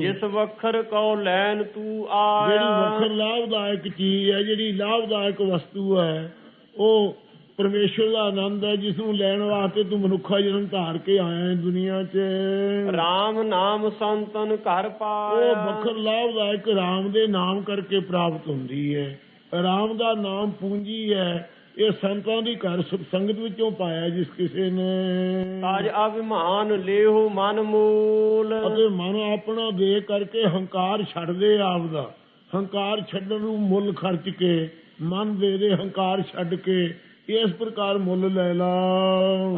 ਜਿਸ ਵਖਰ ਕਉ ਲੈਨ ਤੂੰ ਜਿਹੜੀ ਆਇਆ ਵਖਰ ਲਾਭਦਾਇਕ ਚੀਜ਼ ਹੈ ਜਿਹੜੀ ਲਾਭਦਾਇਕ ਵਸਤੂ ਹੈ ਉਹ ਪਰਮੇਸ਼ਰ ਦਾ ਆਨੰਦ ਹੈ ਜਿਸ ਨੂੰ ਲੈਣ ਵਾਸਤੇ ਤੂੰ ਮਨੁੱਖਾ ਜਨਮ ਧਾਰ ਕੇ ਆਇਆ ਹੈ ਦੁਨੀਆ 'ਚ। RAM ਨਾਮ ਸੰਤਨ ਘਰ ਉਹ ਪਾਇਆ ਵਖਰ ਲਾਭਦਾਇਕ ਰਾਮ ਦੇ ਨਾਮ ਕਰਕੇ ਪ੍ਰਾਪਤ ਹੁੰਦੀ ਹੈ। ਰਾਮ ਦਾ ਨਾਮ ਪੂੰਜੀ ਹੈ ਇਹ ਸੰਤਾਂ ਦੀ ਘਰ ਸੁਖ ਸੰਗਤ ਵਿੱਚੋਂ ਪਾਇਆ ਜਿਸ ਕਿਸੇ ਨੇ। ਤਾਜ ਅਭਿਮਾਨ ਲੇਹੁ ਮਨ ਮੂਲ। ਅਤੇ ਮਨ ਆਪਣਾ ਦੇ ਕਰਕੇ ਹੰਕਾਰ ਛੱਡ ਦੇ ਆਪਦਾ। ਹੰਕਾਰ ਛੱਡਣ ਨੂੰ ਮੁੱਲ ਖਰਚ ਕੇ ਮਨ ਦੇ ਦੇ ਹੰਕਾਰ ਛੱਡ ਕੇ ਇਸ ਪ੍ਰਕਾਰ ਮੁੱਲ ਲੈ ਲਾ।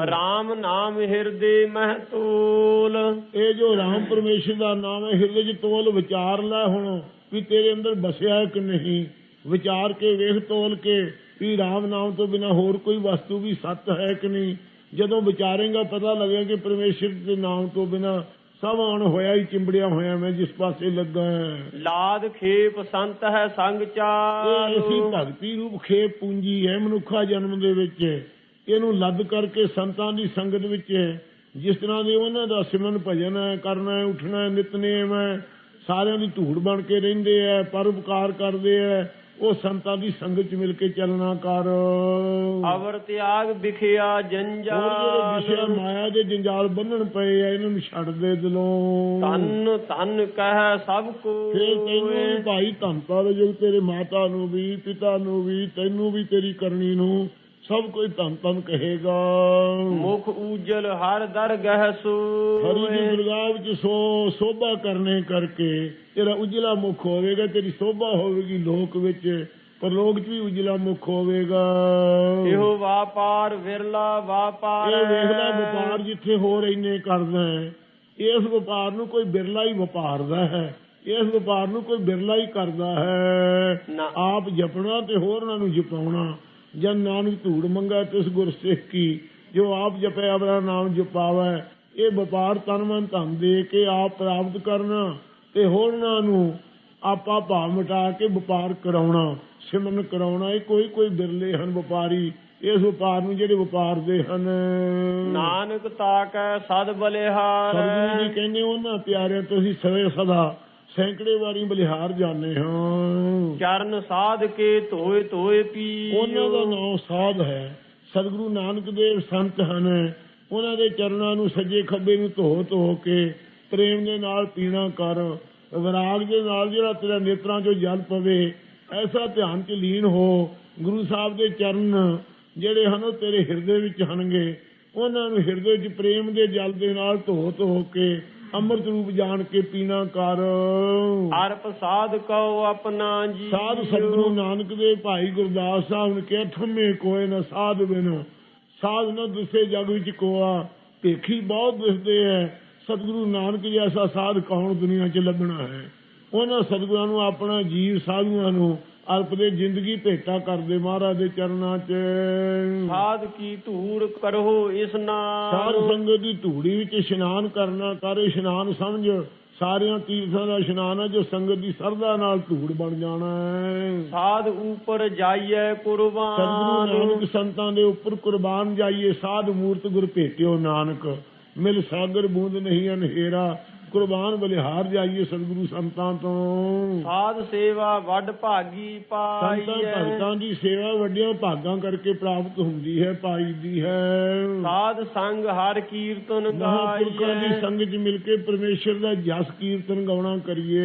RAM ਨਾਮ ਹਿਰਦੇ ਮਹਿ ਤੂਲ। ਇਹ ਜੋ ਰਾਮ ਪਰਮੇਸ਼ਰ ਦਾ ਨਾਮ ਹੈ ਹਿਰਦੇ 'ਚ ਤੋਲ ਵਿਚਾਰ ਲੈ ਹੁਣ ਵੀ ਤੇਰੇ ਅੰਦਰ ਵਸਿਆ ਹੈ ਕਿ ਨਹੀਂ। ਵਿਚਾਰ ਕੇ ਵੇਖ ਤੋਲ ਕੇ ਵੀ ਰਾਮ ਨਾਮ ਤੋਂ ਬਿਨਾ ਹੋਰ ਕੋਈ ਵਸਤੂ ਵੀ ਸੱਤ ਹੈ ਕਿ ਨਹੀਂ? ਜਦੋਂ ਵਿਚਾਰੇਗਾ ਪਤਾ ਲੱਗੇਗਾ ਕਿ ਪਰਮੇਸ਼ਰ ਦੇ ਨਾਮ ਤੋਂ ਬਿਨਾ ਸਭ ਅਣ ਹੋਇਆ ਹੀ ਚਿੰਬੜਿਆ ਹੋਇਆ ਮੈਂ ਜਿਸ ਪਾਸੇ ਲੱਗਾ ਲਾਦ ਖੇਪ ਸੰਤ ਹੈ ਸੰਗ ਚਾਰ ਭਗਤੀ ਰੂਪ ਖੇਪ ਪੂੰਜੀ ਹੈ ਮਨੁੱਖਾ ਜਨਮ ਦੇ ਵਿੱਚ। ਇਹਨੂੰ ਲੱਦ ਕਰਕੇ ਸੰਤਾਂ ਦੀ ਸੰਗਤ ਵਿੱਚ ਜਿਸ ਤਰ੍ਹਾਂ ਦੇ ਉਹਨਾਂ ਦਾ ਸਿਮਰਨ ਭਜਨ ਹੈ ਕਰਨਾ ਹੈ ਉੱਠਣਾ ਹੈ ਨਿਤਨੇਮ ਹੈ ਸਾਰਿਆਂ ਦੀ ਧੂੜ ਬਣ ਕੇ ਰਹਿੰਦੇ ਹੈ ਪਰਉਪਕਾਰ ਕਰਦੇ ਹੈ। ਉਹ ਸੰਤਾਂ ਦੀ ਸੰਗਤ ਚ ਮਿਲ ਕੇ ਚੱਲਣਾ ਕਰ। ਅਵਰ ਤਿਆਗ ਵਿਖਿਆ ਹੋਰ ਜਿਹੜੇ ਵਿਸ਼ੇ ਜੰਜਾਲ ਮਾਇਆ ਦੇ ਜੰਜਾਲ ਬੰਨਣ ਪਏ ਆ ਇਹਨਾਂ ਨੂੰ ਛੱਡ ਦੇ ਦਿਲੋਂ। ਤਨ ਤਨ ਕਹਿ ਸਭ ਕੋ। ਫਿਰ ਤੈਨੂੰ ਭਾਈ ਦੇ ਜੋ ਤੇਰੇ ਮਾਤਾ ਨੂੰ ਵੀ ਪਿਤਾ ਨੂੰ ਵੀ ਤੈਨੂੰ ਵੀ ਤੇਰੀ ਕਰਨੀ ਨੂੰ। ਸਭ ਕੋਈ ਧੰਨ ਧੰਨ ਕਹੇਗਾ। ਮੁਖ ਉਜਲ ਹਰ ਦਰ ਗਹਿ ਹਰੀ ਦੀ ਦਰਗਾਹ ਵਿੱਚ ਸੋ ਸੋਭਾ ਕਰਨੇ ਕਰਕੇ ਤੇਰਾ ਉਜਲਾ ਮੁਖ ਹੋਵੇਗਾ ਤੇਰੀ ਸੋਭਾ ਹੋਵੇਗੀ ਲੋਕ ਵਿੱਚ ਪਰ ਲੋਕ 'ਚ ਵੀ ਉਜਲਾ ਮੁਖ ਹੋਵੇਗਾ। ਇਹੋ ਵਾਪਾਰ ਵਿਰਲਾ ਵਾਪਾਰ ਇਹ ਵੇਖ ਲੈ ਵਪਾਰ ਜਿੱਥੇ ਹੋਰ ਇੰਨੇ ਕਰਦਾ ਹੈ ਇਸ ਵਪਾਰ ਨੂੰ ਕੋਈ ਬਿਰਲਾ ਹੀ ਵਪਾਰਦਾ ਹੈ ਇਸ ਵਪਾਰ ਨੂੰ ਕੋਈ ਬਿਰਲਾ ਹੀ ਕਰਦਾ ਹੈ। ਨਾ। ਆਪ ਜਪਣਾ ਤੇ ਹੋਰਨਾਂ ਨੂੰ ਜਪਾਉਣਾ ਜਨ ਨਾਨਕ ਧੂੜ ਮੰਗਾ ਤਿਸ ਗੁਰ ਸਿੱਖ ਕੀ ਜੋ ਆਪ ਜਪੇ ਆਪਣਾ ਨਾਮ ਜਪਾਵੇ ਇਹ ਵਪਾਰ ਤਨ ਮਨ ਧਨ ਦੇ ਕੇ ਆਪ ਪ੍ਰਾਪਤ ਕਰਨਾ ਤੇ ਹੋਰਨਾਂ ਨੂੰ ਆਪਾ ਭਾਵ ਮਿਟਾ ਕੇ ਵਪਾਰ ਕਰਾਉਣਾ ਸਿਮਰਨ ਕਰਾਉਣਾ ਇਹ ਕੋਈ ਕੋਈ ਬਿਰਲੇ ਹਨ ਵਪਾਰੀ ਇਸ ਵਪਾਰ ਨੂੰ ਜਿਹੜੇ ਵਪਾਰਦੇ ਹਨ। ਨਾਨਕ ਤਾਕੈ ਸਦ ਬਲਿਹਾਰ। ਸਤਿਗੁਰੂ ਜੀ ਕਹਿੰਦੇ ਉਹਨਾਂ ਪਿਆਰਿਆਂ ਤੋਂ ਅਸੀਂ ਸਵੇ ਸਦਾ ਸੈਂਕੜੇ ਵਾਰੀ ਬਲਿਹਾਰ ਜਾਂਦੇ ਹਾਂ। ਚਰਨ ਸਾਧ ਕੇ ਧੋਏ ਧੋਏ ਪੀ। ਉਹਨਾਂ ਦਾ ਨਾਮ ਸਾਧ ਹੈ। ਸਤਿਗੁਰੂ ਨਾਨਕ ਦੇਵ ਸੰਤ ਹਨ। ਉਹਨਾਂ ਦੇ ਚਰਨਾਂ ਨੂੰ ਸੱਜੇ ਖੱਬੇ ਨੂੰ ਧੋ ਧੋ ਕੇ ਪ੍ਰੇਮ ਦੇ ਨਾਲ ਪੀਣਾ ਕਰ। ਵਿਰਾਗ ਦੇ ਨਾਲ ਜਿਹੜਾ ਤੇਰਾ ਨੇਤਰਾਂ 'ਚੋਂ ਜਲ ਪਵੇ ਐਸਾ ਧਿਆਨ 'ਚ ਲੀਨ ਹੋ। ਗੁਰੂ ਸਾਹਿਬ ਦੇ ਚਰਨ ਜਿਹੜੇ ਹਨ ਉਹ ਤੇਰੇ ਹਿਰਦੇ ਵਿੱਚ ਹਨਗੇ। ਉਹਨਾਂ ਨੂੰ ਹਿਰਦੇ 'ਚ ਪ੍ਰੇਮ ਦੇ ਜਲ ਦੇ ਨਾਲ ਧੋ ਧੋ ਕੇ ਅੰਮ੍ਰਿਤ ਰੂਪ ਜਾਣ ਕੇ ਪੀਣਾ ਕਰ। ਅਰਪ ਸਾਧ ਕਉ ਆਪਣਾ ਜੀ। ਸਾਧ ਸਤਿਗੁਰੂ ਨਾਨਕ ਦੇ ਭਾਈ ਗੁਰਦਾਸ ਸਾਹਿਬ ਨੇ ਕਿਹਾ ਥੰਮੇ ਕੋਏ ਨਾ ਸਾਧ ਬਿਨ। ਸਾਧ ਨਾ ਦਿਸੇ ਜਗ ਵਿੱਚ ਕੋਆ। ਭੇਖੀ ਬਹੁਤ ਦਿਸਦੇ ਐ। ਸਤਿਗੁਰੂ ਨਾਨਕ ਜੈਸਾ ਸਾਧ ਕੌਣ ਦੁਨੀਆ 'ਚ ਲੱਭਣਾ ਹੈ? ਉਹਨਾਂ ਸਤਿਗੁਰਾਂ ਨੂੰ ਆਪਣਾ ਜੀਵ ਸਾਧੂਆਂ ਨੂੰ ਅਲਪ ਦੇ ਜ਼ਿੰਦਗੀ ਭੇਟਾ ਕਰਦੇ ਮਹਾਰਾਜ ਦੇ ਚਰਨਾਂ 'ਚ। ਸਾਧ ਕੀ ਧੂੜ ਕਰੋ ਇਸ ਸਾਧ ਨਾਲ ਸੰਗਤ ਦੀ ਧੂੜੀ ਵਿੱਚ ਇਸ਼ਨਾਨ ਕਰਨਾ ਕਰ ਇਸ਼ਨਾਨ ਸਮਝ। ਸਾਰਿਆਂ ਤੀਰਥਾਂ ਦਾ ਇਸ਼ਨਾਨ ਹੈ ਜੋ ਸੰਗਤ ਦੀ ਸਰਦਾ ਨਾਲ ਧੂੜ ਬਣ ਜਾਣਾ ਹੈ। ਸਾਧ ਉਪਰ ਸਤਿਗੁਰੂ ਕੁਰਬਾਨ। ਨਾਨਕ ਸੰਤਾਂ ਦੇ ਉੱਪਰ ਕੁਰਬਾਨ ਜਾਈਏ ਸਾਧ ਮੂਰਤ ਗੁਰ ਭੇਟਿਓ ਨਾਨਕ। ਮਿਲ ਸਾਗਰ ਬੂੰਦ ਨਹੀਂ ਅਨਹੇਰਾ ਕੁਰਬਾਨ ਬਲਿਹਾਰ ਜਾਈਏ ਸਤਿਗੁਰੂ ਸੰਤਾਂ ਤੋਂ। ਸਾਧ ਸੇਵਾ ਵੱਡ ਭਾਗੀ ਸੰਤਾਂ ਪਾਈਐ ਭਗਤਾਂ ਦੀ ਸੇਵਾ ਵੱਡਿਆਂ ਭਾਗਾਂ ਕਰਕੇ ਪ੍ਰਾਪਤ ਹੁੰਦੀ ਹੈ ਪਾਈ ਦੀ ਹੈ। ਸਾਧ ਸੰਗ ਹਰ ਕੀਰਤਨ ਮਹਾਂਪੁਰਖਾਂ ਦੀ ਗਾਈਐ ਸੰਗਤ ਮਿਲ ਕੇ ਪਰਮੇਸ਼ਰ ਦਾ ਜਸ ਕੀਰਤਨ ਗਾਉਣਾ ਕਰੀਏ।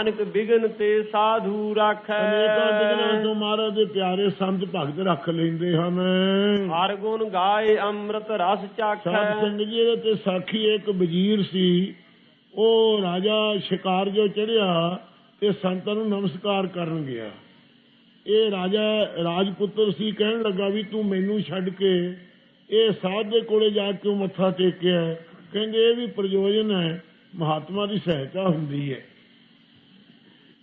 ਅਨਕ ਬਿਗਨ ਤੇ ਸਾਧੂ ਰਾਖੈ। ਅਨੇਕਾਂ ਦਿਨਾਂ ਤੋਂ ਮਹਾਰਾਜ ਦੇ ਪਿਆਰੇ ਸੰਤ ਭਗਤ ਰੱਖ ਲੈਂਦੇ ਹਨ। ਹਰ ਗੁਣ ਗਾਏ ਅੰਮ੍ਰਿਤ ਰਸ ਚਾਖੈ। ਸੰਗਤ ਜੀ ਦੇ ਤੇ ਸਾਖੀ ਇੱਕ ਵਜ਼ੀਰ ਸੀ। ਉਹ ਰਾਜਾ ਸ਼ਿਕਾਰ ਜੋ ਚੜਿਆ ਤੇ ਸੰਤਾਂ ਨੂੰ ਨਮਸਕਾਰ ਕਰਨ ਗਿਆ। ਇਹ ਰਾਜਾ ਰਾਜਪੁੱਤਰ ਸੀ, ਕਹਿਣ ਲੱਗਾ ਵੀ ਤੂੰ ਮੈਨੂੰ ਛੱਡ ਕੇ ਇਹ ਸਾਧ ਦੇ ਕੋਲੇ ਜਾ ਕੇ ਮੱਥਾ ਟੇਕਿਆ ਕਹਿੰਦੇ, ਇਹ ਵੀ ਪ੍ਰਯੋਜਨ ਹੈ, ਮਹਾਤਮਾ ਦੀ ਸਹਾਇਤਾ ਹੁੰਦੀ ਹੈ।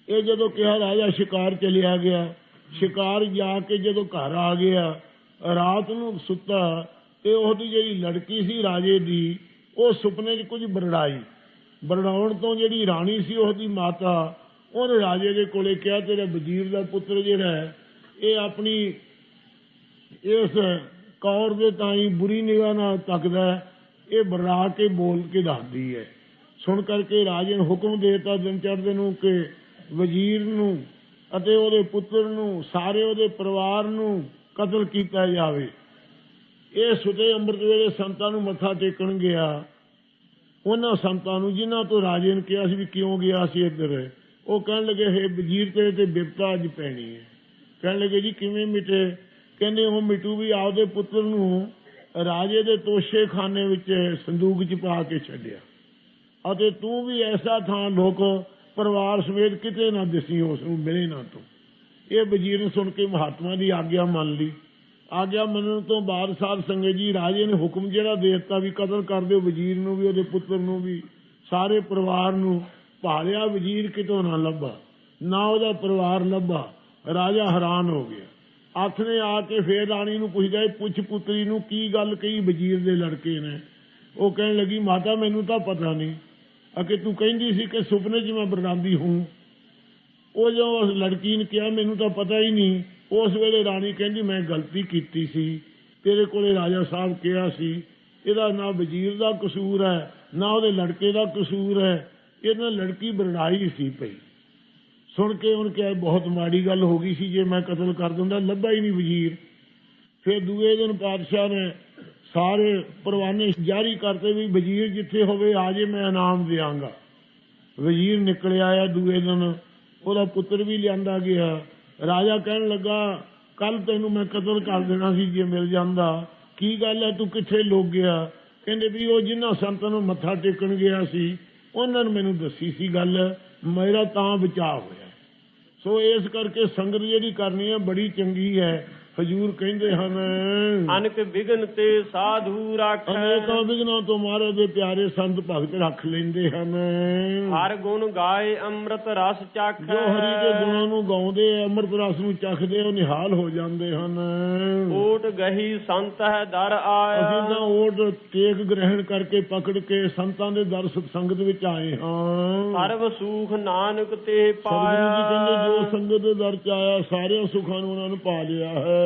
ਇਹ ਜਦੋਂ ਕਿਹਾ, ਰਾਜਾ ਸ਼ਿਕਾਰ ਚਲਿਆ ਗਿਆ। ਸ਼ਿਕਾਰ ਜਾ ਕੇ ਜਦੋਂ ਘਰ ਆ ਗਿਆ, ਰਾਤ ਨੂੰ ਸੁੱਤਾ ਤੇ ਉਹਦੀ ਜਿਹੜੀ ਲੜਕੀ ਸੀ ਰਾਜੇ ਦੀ, ਉਹ ਸੁਪਨੇ 'ਚ ਕੁਝ ਬਰੜਾਈ। ਬਣਾਉਣ ਤੋਂ ਜਿਹੜੀ ਰਾਣੀ ਸੀ ਉਹਦੀ ਮਾਤਾ ਉਹਨੇ ਰਾਜੇ ਦੇ ਕੋਲੇ ਕਿਹਾ ਤੇਰਾ ਵਜ਼ੀਰ ਦਾ ਪੁੱਤਰ ਜਿਹੜਾ ਇਹ ਆਪਣੀ ਇਸ ਕੌਰ ਦੇ ਤਾਈ ਬੁਰੀ ਨਿਗਾਹ ਨਾਲ ਤੱਕਦਾ ਹੈ, ਇਹ ਬਰੜਾ ਕੇ ਬੋਲ ਕੇ ਦੱਸਦੀ ਹੈ। ਸੁਣ ਕਰਕੇ ਰਾਜੇ ਨੇ ਹੁਕਮ ਦੇ ਦਿੱਤਾ ਦਿਨ ਚੜ੍ਹਦੇ ਨੂੰ ਕਿ ਵਜ਼ੀਰ ਨੂੰ ਅਤੇ ਉਹਦੇ ਪੁੱਤਰ ਨੂੰ ਸਾਰੇ ਉਹਦੇ ਪਰਿਵਾਰ ਨੂੰ ਕਤਲ ਕੀਤਾ ਜਾਵੇ। ਇਹ ਸੁਤੇ ਅੰਮ੍ਰਿਤ ਵੇਲੇ ਸੰਤਾਂ ਨੂੰ ਮੱਥਾ ਟੇਕਣ ਗਿਆ। ਉਹਨਾਂ ਸੰਤਾਂ ਨੂੰ ਜਿਨ੍ਹਾਂ ਤੋਂ ਰਾਜੇ ਨੇ ਕਿਹਾ ਸੀ ਵੀ ਕਿਉਂ ਗਿਆ ਸੀ ਇੱਧਰ? ਉਹ ਕਹਿਣ ਲੱਗੇ, ਹੈ ਵਜ਼ੀਰ, ਤੇਰੇ ਤੇ ਬਿਪਤਾ ਅੱਜ ਪੈਣੀ ਹੈ। ਕਹਿਣ ਲੱਗੇ, ਜੀ ਕਿਵੇਂ ਮਿਟੇ? ਕਹਿੰਦੇ, ਉਹ ਮਿਟੂ ਵੀ ਆਪਦੇ ਪੁੱਤਰ ਨੂੰ ਰਾਜੇ ਦੇ ਤੋਸ਼ੇ ਖਾਨੇ ਵਿੱਚ ਸੰਦੂਕ 'ਚ ਪਾ ਕੇ ਛੱਡਿਆ। ਅਤੇ ਤੂੰ ਵੀ ਐਸਾ ਥਾਂ ਲੋਕ, ਪਰਿਵਾਰ ਸਮੇਤ ਕਿਤੇ ਨਾ ਦਿਸੀ, ਉਸ ਨੂੰ ਮਿਲੇ ਨਾ ਤੂੰ। ਇਹ ਵਜ਼ੀਰ ਸੁਣ ਕੇ ਮਹਾਤਮਾ ਦੀ ਆਗਿਆ ਮੰਨ ਲਈ। ਆਗਿਆ ਮੰਨਣ ਤੋਂ ਬਾਅਦ ਸਾਧ ਸੰਗਤ ਜੀ ਰਾਜੇ ਨੇ ਹੁਕਮ ਜਿਹੜਾ ਦੇ ਦਿੱਤਾ ਵੀ ਕਤਲ ਕਰ ਦਿਓ ਵਜ਼ੀਰ ਨੂੰ ਵੀ, ਉਹਦੇ ਪੁੱਤਰ ਨੂੰ ਵੀ, ਸਾਰੇ ਪਰਿਵਾਰ ਨੂੰ ਭਾਲਿਆ ਵਜ਼ੀਰ ਕਿਤੋਂ ਨਾ ਲੱਭਾ, ਨਾ ਉਹਦਾ ਪਰਿਵਾਰ ਲੱਭਾ, ਰਾਜਾ ਹੈਰਾਨ ਹੋ ਗਿਆ। ਅੱਠ ਨੇ ਆ ਕੇ ਫੇਰ ਰਾਣੀ ਨੂੰ ਪੁੱਛਦਾ ਇਹ ਪੁੱਛ ਪੁੱਤਰੀ ਨੂੰ ਕੀ ਗੱਲ ਕਹੀ ਵਜ਼ੀਰ ਦੇ ਲੜਕੇ ਨੇ? ਉਹ ਕਹਿਣ ਲੱਗੀ, ਮਾਤਾ, ਮੈਨੂੰ ਤਾਂ ਪਤਾ ਨਹੀਂ। ਅਕੇ ਤੂੰ ਕਹਿੰਦੀ ਸੀ ਕਿ ਸੁਪਨੇ 'ਚ ਮੈਂ ਬਰਨਾਂਦੀ ਹੂੰ। ਉਹ ਜੋ ਉਸ ਲੜਕੀ ਨੇ ਕਿਹਾ, ਮੈਨੂੰ ਤਾਂ ਪਤਾ ਹੀ ਨਹੀਂ ਉਸ ਵੇਲੇ ਰਾਣੀ ਕਹਿੰਦੀ, ਮੈਂ ਗਲਤੀ ਕੀਤੀ ਸੀ। ਤੇਰੇ ਕੋਲੇ ਰਾਜਾ ਸਾਹਿਬ ਕਿਹਾ ਸੀ, ਇਹਦਾ ਨਾ ਵਜ਼ੀਰ ਦਾ ਕਸੂਰ ਹੈ, ਨਾ ਉਹਦੇ ਲੜਕੇ ਦਾ ਕਸੂਰ ਹੈ। ਇਹਨਾਂ ਲੜਕੀ ਬਰਨਾਈ ਸੀ ਪਈ ਸੁਣ ਕੇ ਉਹਨ ਕਿਹਾ, ਬਹੁਤ ਮਾੜੀ ਗੱਲ ਹੋ ਗਈ ਸੀ, ਜੇ ਮੈਂ ਕਤਲ ਕਰ ਦਿੰਦਾ, ਲੱਭਾ ਹੀ ਨਹੀਂ ਵਜ਼ੀਰ। ਫਿਰ ਦੂਏ ਦਿਨ ਪਾਤਸ਼ਾਹ ਨੇ ਸਾਰੇ ਪਰਵਾਨੇ ਜਾਰੀ ਕਰਤੇ ਵੀ ਵਜ਼ੀਰ ਜਿੱਥੇ ਹੋਵੇ, ਆ ਜੇ ਮੈਂ ਇਨਾਮ ਦਿਆਂਗਾ। ਵਜ਼ੀਰ ਨਿਕਲ ਆਇਆ ਦੂਏ ਦਿਨ, ਉਹਦਾ ਪੁੱਤਰ ਵੀ ਲਿਆਂਦਾ ਗਿਆ। ਰਾਜਾ ਕਹਿਣ ਲੱਗਾ ਕੱਲ ਤੈਨੂੰ ਮੈਂ ਕਤਲ ਕਰ ਦੇਣਾ ਸੀ ਜੇ ਮਿਲ ਜਾਂਦਾ। ਕੀ ਗੱਲ ਹੈ? ਤੂੰ ਕਿੱਥੇ ਲੋਕ ਗਿਆ? ਕਹਿੰਦੇ ਵੀ ਉਹ ਜਿਨ੍ਹਾਂ ਸੰਤਾਂ ਨੂੰ ਮੱਥਾ ਟੇਕਣ ਗਿਆ ਸੀ, ਉਹਨਾਂ ਨੇ ਮੈਨੂੰ ਦੱਸੀ ਸੀ ਗੱਲ, ਮੇਰਾ ਤਾਂ ਬਚਾਅ ਹੋਇਆ ਸੋ ਇਸ ਕਰਕੇ ਸੰਗਤ ਜਿਹੜੀ ਕਰਨੀ ਹੈ ਬੜੀ ਚੰਗੀ ਹੈ। ਹਜੂਰ ਕਹਿੰਦੇ ਹਨ। ਅਨਕ ਵਿਗਨ ਤੇ ਸਾਧੂ ਰਾਖੈ। ਅਨੇਕਾਂ ਵਿਘਨਾਂ ਤੋਂ ਮਹਾਰਾਜ ਦੇ ਪਿਆਰੇ ਸੰਤ ਭਗਤ ਰੱਖ ਲੈਂਦੇ ਹਨ। ਹਰ ਗੁਣ ਗਾਏ ਅੰਮ੍ਰਿਤ ਰਸ ਚਾਖੈ। ਜੋ ਹਰੀ ਦੇ ਗੁਣਾਂ ਨੂੰ ਗਾਉਂਦੇ ਆ, ਅੰਮ੍ਰਿਤ ਰਸ ਨੂੰ ਚੱਖਦੇ ਉਹ ਨਿਹਾਲ ਹੋ ਜਾਂਦੇ ਹਨ। ਓਟ ਗਹੀ ਸੰਤ ਹੈ ਦਰ ਅਸੀਂ ਤਾਂ ਆਇਆ ਓਟ ਟੇਕ ਗ੍ਰਹਿਣ ਕਰਕੇ ਪਕੜ ਕੇ ਸੰਤਾਂ ਦੇ ਦਰ ਸੰਗਤ ਵਿੱਚ ਆਏ ਹਾਂ। ਸਰਬ ਸੂਖ ਨਾਨਕ ਤੇ ਸਤਿਗੁਰੂ ਜੀ ਕਹਿੰਦੇ ਜੋ ਪਾਇਆ ਸੰਗਤ ਦੇ ਦਰ ਚ ਆਇਆ ਸਾਰਿਆਂ ਸੁੱਖਾਂ ਨੂੰ ਉਹਨਾਂ ਨੂੰ ਪਾ ਲਿਆ ਹੈ।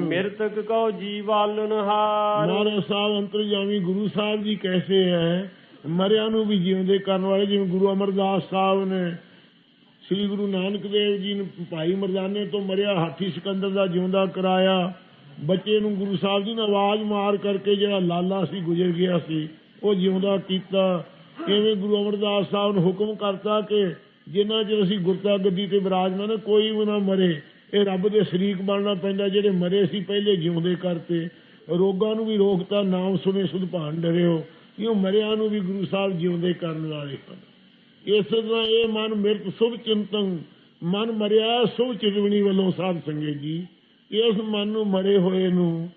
ਮਿਰਤਕ ਕਉ ਜੀਵਾਲਨ ਹਾਰ। ਮਹਾਰਾਜ ਸਾਹਿਬ ਅੰਤਰਜਾਮੀ ਗੁਰੂ ਸਾਹਿਬ ਜੀ ਕੈਸੇ ਹੈ? ਮਰਿਆਂ ਨੂੰ ਵੀ ਜਿਉਂਦੇ ਕਰਨ ਵਾਲੇ ਜਿਵੇਂ ਗੁਰੂ ਅਮਰਦਾਸ ਸਾਹਿਬ ਨੇ ਸ੍ਰੀ ਗੁਰੂ ਨਾਨਕ ਦੇਵ ਜੀ ਨੂੰ ਭਾਈ ਮਰਦਾਨੇ ਤੋਂ ਮਰਿਆ ਹਾਥੀ ਸਿਕੰਦਰ ਦਾ ਜਿਉਂਦਾ ਕਰਾਇਆ ਬੱਚੇ ਨੂੰ ਗੁਰੂ ਸਾਹਿਬ ਜੀ ਨੇ ਆਵਾਜ਼ ਮਾਰ ਕਰਕੇ ਜਿਹੜਾ ਲਾਲਾ ਸੀ ਗੁਜ਼ਰ ਗਿਆ ਸੀ ਉਹ ਜਿਉਂਦਾ ਕੀਤਾ। ਇਵੇਂ ਗੁਰੂ ਅਮਰਦਾਸ ਸਾਹਿਬ ਨੇ ਹੁਕਮ ਕਰਤਾ ਕਿ ਜਿਨ੍ਹਾਂ ਚਿਰ ਅਸੀਂ ਗੁਰਤਾ ਗੱਦੀ ਤੇ ਬਿਰਾਜਮਾਨ ਹਾਂ, ਕੋਈ ਵੀ ਨਾ ਮਰੇ। ਇਹ ਰੱਬ ਦੇ ਸ਼ਰੀਕ ਬਣਨਾ ਪੈਂਦਾ, ਜਿਹੜੇ ਮਰੇ ਸੀ ਪਹਿਲੇ ਜਿਉਂਦੇ ਕਰਤੇ ਰੋਗਾਂ ਨੂੰ ਵੀ ਰੋਕਤਾ ਨਾਮ ਸੁਨੇ ਸੁਧਾਨ ਡਰਿਓ ਕਿਉਂ ਮਰਿਆਂ ਨੂੰ ਵੀ ਗੁਰੂ ਸਾਹਿਬ ਜਿਉਂਦੇ ਕਰਨ ਵਾਲੇ ਹਨ। ਇਸ ਤਰ੍ਹਾਂ ਇਹ ਮਨ ਮਿਰਤ ਸੁਭ ਚਿੰਤਨ ਮਨ ਮਰਿਆ ਸੁਭ ਚਿਤਵਣੀ ਵੱਲੋਂ ਸਾਧ ਸੰਗੇ ਜੀ। ਇਸ ਮਨ ਨੂੰ ਮਰੇ ਹੋਏ ਨੂੰ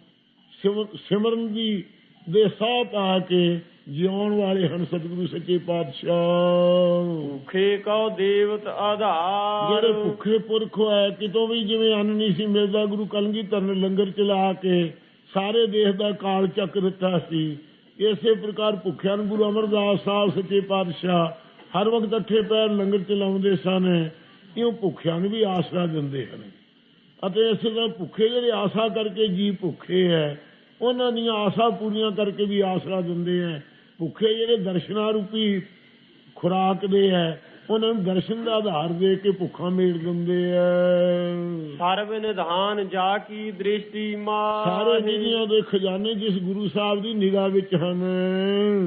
ਸਿਮਰਨ ਦੀ ਦੇ ਸਾਹ ਪਾ ਕੇ ਜਿਉਣ ਵਾਲੇ ਹਨ ਸਤਿਗੁਰੂ ਸੱਚੇ ਪਾਤਸ਼ਾਹ। ਭੁਖੇ ਕਉ ਦੇਵਤ ਆਧਾਰ। ਜਿਹੜੇ ਭੁੱਖੇ ਪੁਰਖ ਹੈ ਕਿਤੋਂ ਵੀ ਜਿਵੇਂ ਅੰਨ ਨਹੀਂ ਸੀ ਮਿਲਦਾ ਗੁਰੂ ਕਲਗੀਧਰ ਨੇ ਲੰਗਰ ਚਲਾ ਕੇ ਸਾਰੇ ਦੇਸ਼ ਦਾ ਕਾਲ ਚੱਕ ਦਿੱਤਾ ਸੀ। ਇਸੇ ਪ੍ਰਕਾਰ ਭੁੱਖਿਆਂ ਨੂੰ ਗੁਰੂ ਅਮਰਦਾਸ ਸਾਹਿਬ ਸੱਚੇ ਪਾਤਸ਼ਾਹ ਹਰ ਵਕਤ ਅੱਠੇ ਪੈਰ ਲੰਗਰ ਚਲਾਉਂਦੇ ਸਨ ਇਉਂ ਭੁੱਖਿਆਂ ਨੂੰ ਵੀ ਆਸਰਾ ਦਿੰਦੇ ਹਨ। ਅਤੇ ਇਸੇ ਤਰ੍ਹਾਂ ਭੁੱਖੇ ਜਿਹੜੇ ਆਸਾ ਕਰਕੇ ਜੀ ਭੁੱਖੇ ਹੈ ਉਹਨਾਂ ਦੀਆਂ ਆਸਾ ਪੂਰੀਆਂ ਕਰਕੇ ਵੀ ਆਸਰਾ ਦਿੰਦੇ ਹੈ ਭੁੱਖੇ ਜਿਹੜੇ ਦਰਸ਼ਨਾ ਰੂਪੀ ਖੁਰਾਕ ਦੇ ਹੈ ਉਹਨਾਂ ਨੂੰ ਦਰਸ਼ਨ ਦਾ ਆਧਾਰ ਦੇ ਕੇ ਭੁੱਖਾਂ ਮੇੜ ਦਿੰਦੇ ਹੈ ਸਰਬ ਨਿਧਾਨ ਜਾ ਕੀ ਦ੍ਰਿਸ਼ਟੀ ਸਾਰੇ ਮਾਹੀ ਦੁਨੀਆ ਦੇ ਖਜ਼ਾਨੇ ਜਿਸ ਗੁਰੂ ਸਾਹਿਬ ਦੀ ਨਿਗਾਹ ਵਿੱਚ ਹਨ।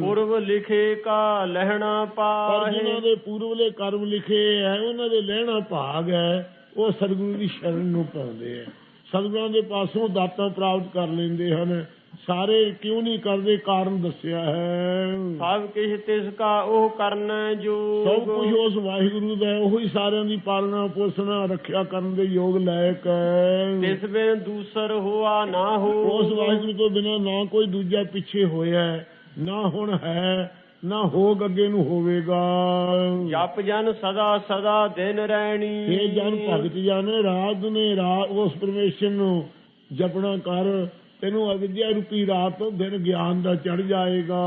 ਪੁਰਬ ਲਿਖੇ ਕਾ ਲਹਿਣਾ ਪਰ ਜਿਨ੍ਹਾਂ ਪਾਹੇ ਦੇ ਪੂਰਵਲੇ ਕਰਮ ਲਿਖੇ ਹੈ ਉਹਨਾਂ ਦੇ ਲੈਣਾ ਭਾਗ ਹੈ ਉਹ ਸਤਿਗੁਰੂ ਦੀ ਸ਼ਰਨ ਨੂੰ ਪਾਉਂਦੇ ਹੈ ਸਤਿਗੁਰਾਂ ਦੇ ਪਾਸੋਂ ਦਾਤਾਂ ਪ੍ਰਾਪਤ ਕਰ ਲੈਂਦੇ ਹਨ। ਸਾਰੇ ਕਿਉਂ ਨਹੀਂ ਕਰਦੇ? ਕਾਰਨ ਦੱਸਿਆ ਹੈ। ਸਭ ਕਿਛ ਤਿਸ ਕਾ ਉਹ ਕਰਨ ਜੋ ਸਭ ਕੁਝ ਉਸ ਵਾਹਿਗੁਰੂ ਦਾ ਹੈ, ਉਹੀ ਸਾਰਿਆਂ ਦੀ ਪਾਲਣਾ ਪੋਸ਼ਣਾ ਰੱਖਿਆ ਕਰਨ ਦੇ ਯੋਗ ਲਾਇਕ ਹੈ। ਤਿਸ ਬਿਨ ਦੂਸਰ ਹੋਆ ਨਾ ਹੋ। ਉਸ ਵਾਹਿਗੁਰੂ ਤੋਂ ਬਿਨਾਂ ਨਾ ਕੋਈ ਦੂਜਾ ਪਿੱਛੇ ਹੋਇਆ ਹੈ, ਨਾ ਹੁਣ ਹੈ। ਨਾ ਹੋਗ ਅੱਗੇ ਨੂੰ ਹੋਵੇਗਾ। ਜਪ ਜਨ ਸਦਾ ਸਦਾ ਦਿਨ ਰਹਿਣੀ। ਇਹ ਜਨ ਭਗਤ ਜਨ ਰਾਤ ਨੇ ਰਾਤ ਉਸ ਪਰਮੇਸ਼ਰ ਨੂੰ ਜਪਣਾ ਕਰ। ਤੈਨੂੰ ਅਵਿਦਿਆ ਰੂਪੀ ਰਾਤ ਦਿਨ ਗਿਆਨ ਦਾ ਚੜ ਜਾਏਗਾ।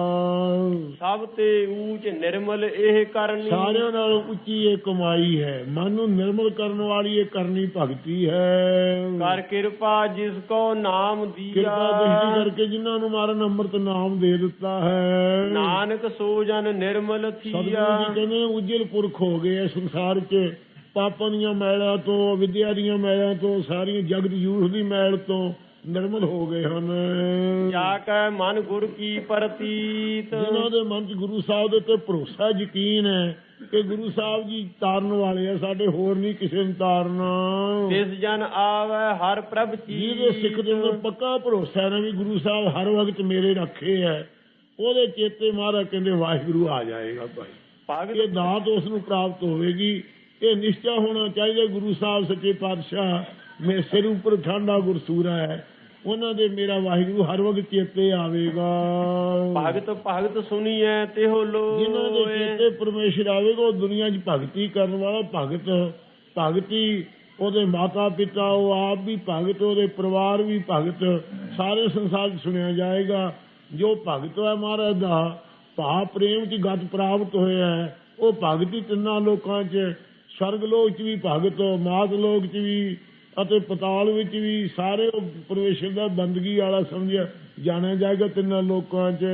ਸਭ ਤੇ ਊਚ ਨਿਰਮਲ ਇਹ ਕਰਨੀ। ਸਾਰਿਆਂ ਨਾਲੋਂ ਉੱਚੀ ਇਹ ਕਮਾਈ ਹੈ। ਮਨ ਨੂੰ ਨਿਰਮਲ ਕਰਨ ਵਾਲੀ ਇਹ ਕਰਨੀ ਭਗਤੀ ਹੈ। ਕਰ ਕਿਰਪਾ ਜਿਸ ਕੋ ਨਾਮ ਕਿਰਪਾ ਦ੍ਰਿਸ਼ਟੀ ਦੀਆ ਕਰਕੇ ਜਿਨ੍ਹਾਂ ਨੂੰ ਮਾਰਨ ਅੰਮ੍ਰਿਤ ਨਾਮ ਦੇ ਦਿੱਤਾ ਹੈ। ਨਾਨਕ ਸੋ ਜਨ ਨਿਰਮਲ ਸਤਿਗੁਰੂ ਥੀਆ ਜੀ ਕਹਿੰਦੇ ਉਜਲ ਪੁਰਖ ਹੋ ਗਏ ਸੰਸਾਰ 'ਚ। ਪਾਪਾਂ ਦੀਆਂ ਮੈਲਾਂ ਤੋਂ ਵਿਦਿਆ ਦੀਆਂ ਮੈਲਾਂ ਤੋਂ ਸਾਰੀਆਂ ਜਗਤ ਜੂਠ ਦੀ ਮੈਲ ਤੋਂ। ਨਿਰਮਲ ਹੋ ਗਏ ਹਨ। ਜਾ ਕੈ ਮਨ ਗੁਰ ਕੀ ਪ੍ਰਤੀਤ। ਜਿਨ੍ਹਾਂ ਦੇ ਮਨ 'ਚ ਗੁਰੂ ਸਾਹਿਬ ਦੇ ਉੱਤੇ ਭਰੋਸਾ ਯਕੀਨ ਹੈ ਕਿ ਗੁਰੂ ਸਾਹਿਬ ਜੀ ਤਾਰਨ ਵਾਲੇ ਆ ਸਾਡੇ ਹੋਰ ਨਹੀਂ ਕਿਸੇ ਨੂੰ ਤਾਰਨਾ। ਤਿਸ ਜਨ ਆਵੈ ਹਰ ਪ੍ਰਭ ਜਿਹਦੇ ਸਿੱਖ ਦੇ ਚੀਤ ਪੱਕਾ ਭਰੋਸਾ ਹੈ ਨਾ ਵੀ ਗੁਰੂ ਸਾਹਿਬ ਹਰ ਵਕਤ ਮੇਰੇ ਰੱਖੇ ਹੈ ਉਹਦੇ ਚੇਤੇ ਮਹਾਰਾਜ ਕਹਿੰਦੇ ਵਾਹਿਗੁਰੂ ਆ ਜਾਏਗਾ ਭਾਈ। ਭਗਤ ਇਹ ਦਾਤ ਉਸ ਨੂੰ ਪ੍ਰਾਪਤ ਹੋਵੇਗੀ। ਇਹ ਨਿਸ਼ਚਾ ਹੋਣਾ ਚਾਹੀਦਾ ਗੁਰੂ ਸਾਹਿਬ ਸੱਚੇ ਪਾਤਸ਼ਾਹ। ਮੇਰੇ ਸਿਰ ਉੱਪਰ ਠਾਂਡਾ ਗੁਰਸੂਰਾ ਹੈ। ਉਹਨਾਂ ਦੇ ਮੇਰਾ ਵਾਹਿਗੁਰੂ ਹਰ ਵਕਤ ਚੇਤੇ ਆਵੇਗਾ। ਭਗਤ ਭਗਤ ਸੁਣੀਐ ਤਿਹੋ ਜਿਨ੍ਹਾਂ ਦੇ ਚੇਤੇ ਪਰਮੇਸ਼ਰ ਆਵੇਗਾ ਉਹ ਦੁਨੀਆ 'ਚ ਭਗਤੀ ਕਰਨ ਵਾਲਾ ਭਗਤ ਭਗਤੀ ਉਹਦੇ ਮਾਤਾ ਪਿਤਾ ਉਹ ਆਪ ਵੀ ਭਗਤ ਉਹਦੇ ਪਰਿਵਾਰ ਵੀ ਭਗਤ ਸਾਰੇ ਸੰਸਾਰ 'ਚ ਸੁਣਿਆ ਜਾਏਗਾ। ਜੋ ਭਗਤ ਹੈ ਮਹਾਰਾਜ ਦਾ ਭਾ ਪ੍ਰੇਮ 'ਚ ਗਤ ਪ੍ਰਾਪਤ ਹੋਇਆ ਹੈ। ਉਹ ਭਗਤੀ ਤਿੰਨਾਂ ਲੋਕਾਂ 'ਚ ਸਰਗ ਲੋਕ 'ਚ ਵੀ ਭਗਤ ਮਾਤ ਲੋਕ 'ਚ ਵੀ ਅਤੇ ਪਤਾਲ ਵਿੱਚ ਵੀ ਸਾਰੇ ਉਹ ਪਰਮੇਸ਼ਰ ਦਾ ਬੰਦਗੀ ਵਾਲਾ ਸਮਝਿਆ। ਜਾਣਿਆ ਜਾਏਗਾ ਤਿੰਨਾਂ ਲੋਕਾਂ 'ਚ।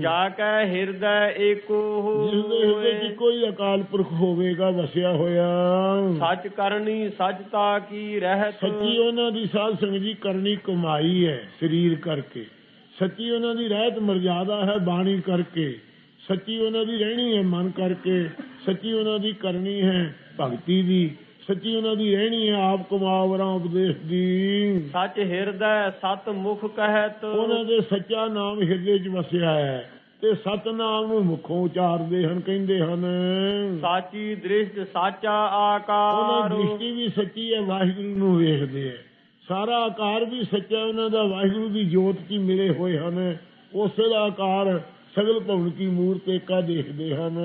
ਜਾ ਕੈ ਹਿਰਦੈ ਏਕੋ ਜਿਸ ਦੇ ਹਿਰਦੇ 'ਚ ਕੋਈ ਅਕਾਲ ਪੁਰਖ ਹੋਵੇਗਾ ਵਸਿਆ ਹੋਇਆ। ਸੱਚ ਕਰਨੀ ਸੱਚਤਾ ਕੀ ਰਹਿਤ? ਸੱਚੀ ਉਹਨਾਂ ਦੀ ਸਾਧ ਸੰਗਤ ਜੀ ਕਰਨੀ ਕਮਾਈ ਹੈ ਸਰੀਰ ਕਰਕੇ। ਸੱਚੀ ਉਹਨਾਂ ਦੀ ਰਹਿਤ ਮਰਜ਼ਾਦਾ ਹੈ ਬਾਣੀ ਕਰਕੇ। ਸੱਚੀ ਉਹਨਾਂ ਦੀ ਰਹਿਣੀ ਹੈ ਮਨ ਕਰਕੇ। ਸੱਚੀ ਉਹਨਾਂ ਦੀ ਕਰਨੀ ਹੈ ਭਗਤੀ ਦੀ। ਸੱਚੀ ਉਹਨਾਂ ਦੀ ਰਹਿਣੀ ਹੈ ਆਪ ਕਮਾਵਰਾਂ ਉਪਦੇਸ਼ ਦੀ। ਸੱਚ ਹਿਰਦੈ ਸਤ ਮੁਖ ਕਹਿਤ। ਉਹਨਾਂ ਦੇ ਸੱਚਾ ਨਾਮ ਹਿਰਦੇ 'ਚ ਵਸਿਆ ਹੈ ਤੇ ਸਤਨਾਮ ਨੂੰ ਮੁਖੋਂ ਉਚਾਰਦੇ ਹਨ ਕਹਿੰਦੇ ਹਨ। ਸਾਚੀ ਦ੍ਰਿਸ਼ਟ ਸਾਚਾ ਉਹਨਾਂ ਆਕਾਰ ਦੀ ਦ੍ਰਿਸ਼ਟੀ ਵੀ ਸੱਚੀ ਹੈ ਵਾਹਿਗੁਰੂ ਨੂੰ ਵੇਖਦੇ ਹੈ। ਸਾਰਾ ਆਕਾਰ ਵੀ ਸੱਚਾ ਉਹਨਾਂ ਦਾ ਵਾਹਿਗੁਰੂ ਦੀ ਜੋਤ 'ਚ ਮਿਲੇ ਹੋਏ ਹਨ। ਉਸੇ ਦਾ ਆਕਾਰ ਸਗਲ ਭਵਨ ਕੀ ਮੂਰਤ ਏਕਾ ਦੇਖਦੇ ਹਨ।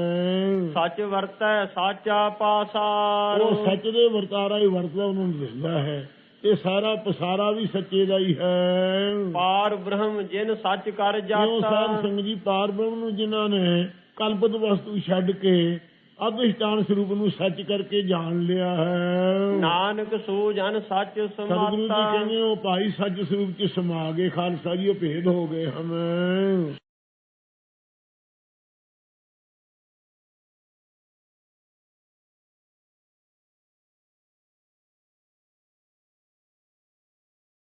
ਸੱਚ ਵਰਤੈ ਸਾਚਾ ਪਾਸਾਰ। ਉਹ ਸੱਚ ਦੇ ਵਰਤਾਰਾ ਹੀ ਵਰਤਦਾ ਉਹਨਾਂ ਨੂੰ ਦਿਸਦਾ ਹੈ। ਤੇ ਸਾਰਾ ਪਸਾਰਾ ਵੀ ਸੱਚੇ ਦਾ ਹੀ ਹੈ। ਪਾਰ ਬ੍ਰਹਮ ਜਿਨ ਸੱਚ ਕਰ ਜੋ ਸਾਧ ਜਾਤਾ ਸੰਗਤ ਜੀ ਪਾਰ ਬ੍ਰਹਮ ਨੂੰ ਜਿਨ੍ਹਾਂ ਨੇ ਕਲਪਤ ਵਸਤੂ ਛੱਡ ਕੇ ਅਧਿਸ਼ਟਾਨ ਸਰੂਪ ਨੂੰ ਸੱਚ ਕਰਕੇ ਜਾਣ ਲਿਆ ਹੈ। ਨਾਨਕ ਸੋ ਜਨ ਸੱਚ ਸਤਿਗੁਰੂ ਜੀ ਸਮਾਤਾ। ਕਹਿੰਦੇ ਉਹ ਭਾਈ ਸੱਚ ਸਰੂਪ ਚ ਸਮਾ ਗਏ ਖਾਲਸਾ ਜੀ ਉਹ ਭੇਦ ਹੋ ਗਏ ਹਨ।